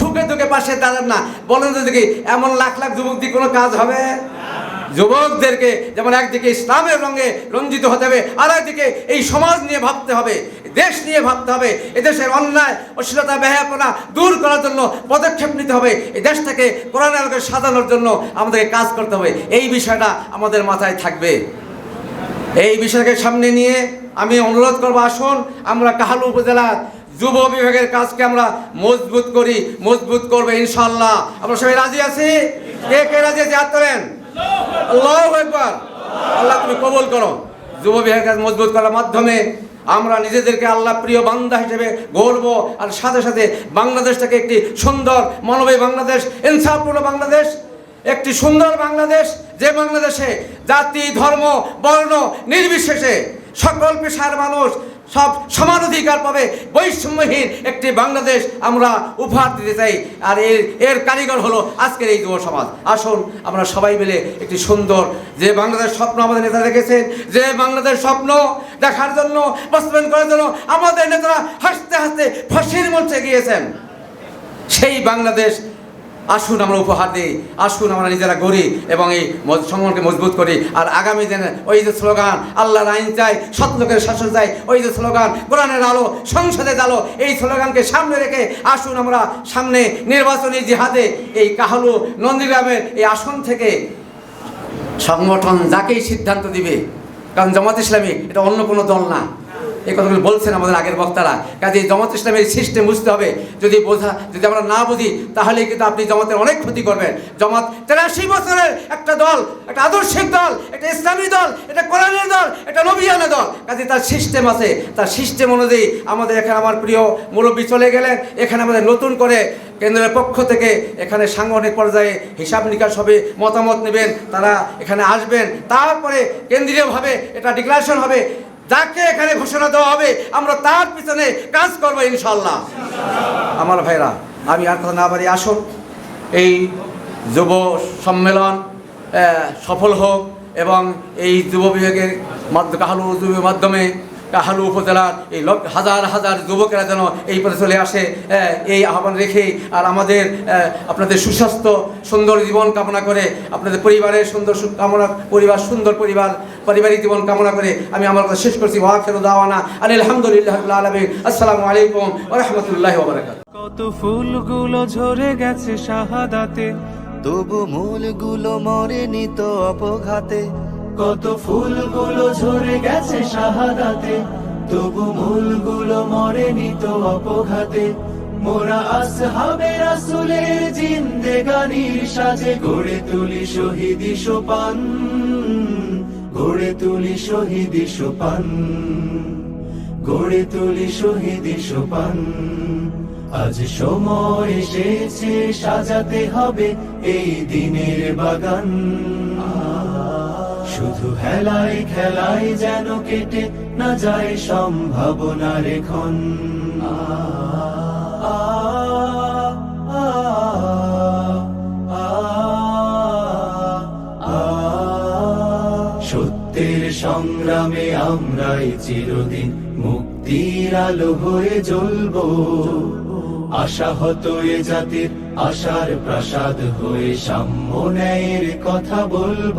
সুখে দুঃখে পাশে দাঁড়ান না। বলেন তো দেখি, এমন লাখ লাখ যুবক দিয়ে কোনো কাজ হবে? যুবকদেরকে যেমন একদিকে ইসলামের রঙে রঞ্জিত হতে হবে, আর একদিকে এই সমাজ নিয়ে ভাবতে হবে, দেশ নিয়ে ভাবতে হবে এদেশের অন্যায়, অশ্লীলতা ব্যয়াপনা দূর করার জন্য পদক্ষেপ নিতে হবে, এই দেশটাকে কোরআন আলোকে সাজানোর জন্য আমাদেরকে কাজ করতে হবে। এই বিষয়টা আমাদের মাথায় থাকবে। এই বিষয়কে সামনে নিয়ে আমি অনুরোধ করব, আসুন, আমরা কাহালু উপজেলার যুব বিভাগের কাজকে আমরা মজবুত করি, মজবুত করবে ইনশাল্লাহ আমরা সবাই রাজি আছি? কে কে রাজি আছি? হাত তোলেন। আল্লাহ আল্লাহ, তুমি কবুল করো। যুব বিভাগের কাজ মজবুত করার মাধ্যমে আমরা নিজেদেরকে আল্লাহ প্রিয় বান্দা হিসেবে গর্ব আর সাথে সাথে বাংলাদেশটাকে একটি সুন্দর মানবী বাংলাদেশ, ইনসাফপূর্ণ বাংলাদেশ, একটি সুন্দর বাংলাদেশ, যে বাংলাদেশে জাতি, ধর্ম, বর্ণ নির্বিশেষে সকল পেশার মানুষ সব সমান অধিকার পাবে। বৈষম্যহীন একটি বাংলাদেশ আমরা উপহার দিতে চাই। আর এর এর কারিগর হলো আজকের এই যুব সমাজ। আসুন, আমরা সবাই মিলে একটি সুন্দর যে বাংলাদেশ স্বপ্ন আমাদের নেতা দেখেছেন, যে বাংলাদেশ স্বপ্ন দেখার জন্য, বাস্তবায়ন করার জন্য আমাদের নেতারা হাসতে হাসতে ফাঁসির মঞ্চে গিয়েছেন। সেই বাংলাদেশ আসুন আমরা উপহার দিই, আসুন আমরা নিজেরা গড়ি এবং এই সংগঠনকে মজবুত করি। আর আগামী দিনে ওই যে স্লোগান, আল্লাহর আইন চাই, সৎ শাসন চাই, ওই যে স্লোগান, কোরআনের আলো সংসদে আলো, এই স্লোগানকে সামনে রেখে আসুন আমরা সামনে নির্বাচনী জিহাদে। এই কাহালু নন্দীগ্রামের এই আসন থেকে সংগঠন যাকেই সিদ্ধান্ত দিবে, কারণ জামাত ইসলামী এটা অন্য কোনো দল না। এই কথাগুলো বলছেন আমাদের আগের বক্তারা। কাজে জামাত ইসলামের সিস্টেম বুঝতে হবে। যদি বোঝা, যদি আমরা না বুঝি তাহলে কিন্তু আপনি জামাতের অনেক ক্ষতি করবেন। জামাত তেরাশি বছরের একটা দল, একটা আদর্শিক দল, একটা ইসলামী দল এটা কোরআনের দল এটা নবিয়ানা দল। কাজে তার সিস্টেম আছে। তার সিস্টেম অনুযায়ী আমাদের এখানে আমার প্রিয় মুরব্বী চলে গেলেন। এখানে আমাদের নতুন করে কেন্দ্রের পক্ষ থেকে এখানে সাংগঠনিক পর্যায়ে হিসাব নিকাশ হবে, মতামত নেবেন, তারা এখানে আসবেন। তারপরে কেন্দ্রীয়ভাবে এটা ডিক্লারেশন হবে। যাকে এখানে ঘোষণা দেওয়া হবে, আমরা তার পিছনে কাজ করব ইনশাল্লাহ। আমার ভাইরা, আমি আর কথা না পারি আসুন। এই যুব সম্মেলন সফল হোক এবং এই যুব বিভাগের মাধ্যমে কাহালু যুব মাধ্যমে কাহালু উপজেলার এই হাজার হাজার যুবকেরা যেন এই পথে চলে আসে এই আহ্বান রেখে আর আমাদের আপনাদের সুস্বাস্থ্য, সুন্দর জীবন কামনা করে, আপনাদের পরিবারের সুন্দর কামনা, পরিবার, সুন্দর পরিবার, পারিবারিক জীবন কামনা করে আমি আমার কথা শেষ করছি। ওয়াখের দাওয়ানা আর আলহামদুলিল্লাহ আলমিন। আসসালামু আলাইকুম রাহমাতুল্লাহি কত ফুলগুলো ঝরে গেছে শাহাদাতে, তবু মূলগুলো মরেনি তো অপঘাতে। কত ফুলগুলো ঝরে গেছে শাহাদাতে, তবু মূলগুলো মরেনি তো অপঘাতে। মোরা আসহাবে রাসূলের জিন্দেগানির সাজে, গড়ে তুলি শহীদি সোপান, গড়ে তুলি শহীদি সোপান, গড়ে তুলি শহীদি সোপান। আজ সময় এসেছে, সাজাতে হবে এই দিনের বাগান। শুধু হেলায় খেলায় যেন কেটে না যায় সম্ভাবনার এখন সত্যের সংগ্রামে আমরাই চিরদিন মুক্তির আলো হয়ে জ্বলবো। আশাহত এ জাতির আশার প্রাসাদ হয়ে সাম্য কথা বলব।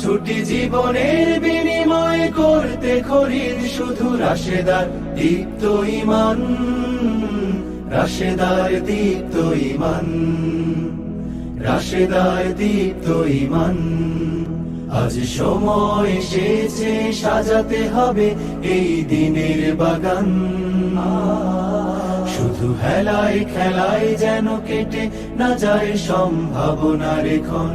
ছুটি জীবনের বিনিময় করতে খরিদ শুধু রাশেদার দীপ্ত ইমান, রাশেদার দীপ্ত ইমান, রাশেদার দীপ্ত ইমান। আজ সময় এসেছে, সাজাতে হবে এই দিনের বাগান। শুধু হেলায় খেলায় যেন কেটে না যায় সম্ভাবনার ক্ষণ